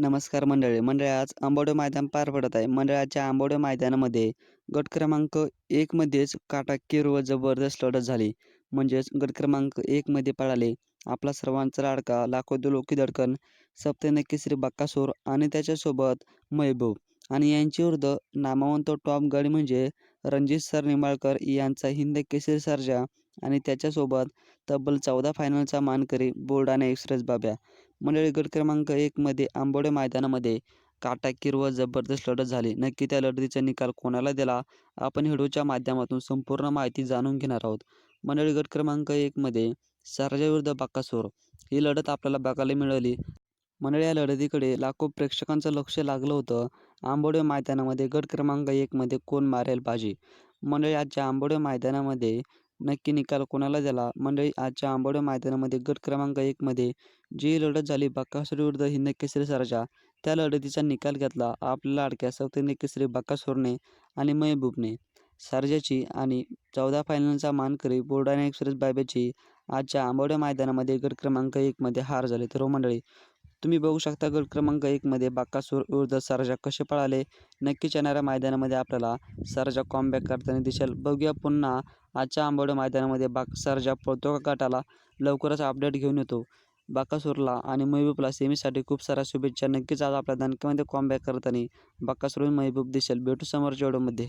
नमस्कार मंडळी. मंडळी आज आंबोडे मैदान पार पडत आहे. मंडळाच्या आंबोडे मैदानामध्ये गट क्रमांक एकमध्येच काटाकीर व जबरदस्त लढत झाली. म्हणजेच गट क्रमांक एकमध्ये पळाले आपला सर्वांचा लाडका लाखो लोकी दडकन सप्तन केसरी बक्कासूर आणि त्याच्यासोबत महबूब आणि यांची विरुद्ध नामवंत टॉप गड म्हणजे रणजित सर निंबाळकर यांचा हिंद केसरी सर्जा आणि त्याच्यासोबत तब्बल चौदा फायनलचा मानकरी बोर्डाने एक्सप्रेस बाब्या. मंडळी गट क्रमांक एकमध्ये आंबोडे मैदानामध्ये काटाकीर व जबरदस्त लढत झाली. नक्की त्या लढतीचा निकाल कोणाला दिला? आपण व्हिडिओच्या माध्यमातून संपूर्ण माहिती जाणून घेणार आहोत. मंडळी गट क्रमांक एकमध्ये सर्जा विरुद्ध बाकासूर. ही लढत आपल्याला बघायला मिळाली. मंडळी या लढतीकडे लाखो प्रेक्षकांचं लक्ष लागलं होतं. आंबोडे मैदानामध्ये गट क्रमांक एकमध्ये कोण मारेल बाजी? मंडळी आजच्या आंबोडे मैदानामध्ये नक्की निकाल कोणाला दिला मंडळी आजच्या आंबोडे मैदानामध्ये गट क्रमांक एकमध्ये जी लढत झाली बक्कासूर विरुद्ध हिंद केसरी सरजा त्या लढतीचा निकाल घेतला आपल्या लाडक्या सौतन्य केसरी बक्कासूरने आणि महबूबने. सारजाची आणि चौदा फायनलचा मानकरी बोर्डाने एक्सप्रेस बायबेची आजच्या आंबोडे मैदानामध्ये गट क्रमांक एकमध्ये हार झाले. तर हो मंडळी तुम्ही बघू शकता गट क्रमांक एकमध्ये बाकासूर विरुद्ध सरजा कसे पळाले? नक्कीच येणाऱ्या मैदानामध्ये आपल्याला सरजा कॉमबॅक करताना दिसेल. बघूया पुन्हा आजच्या आंबोडे मैदानामध्ये बाक सरजा पळतो का गटाला? लवकरच अपडेट घेऊन येतो. बाकासूरला आणि महबूबला सेमीसाठी खूप साऱ्या शुभेच्छा. नक्कीच आज आपल्या दणक्यामध्ये कॉमबॅक करताना बाकासूर आणि महबूब दिसेल. भेटू समोरच्या व्हिडिओमध्ये.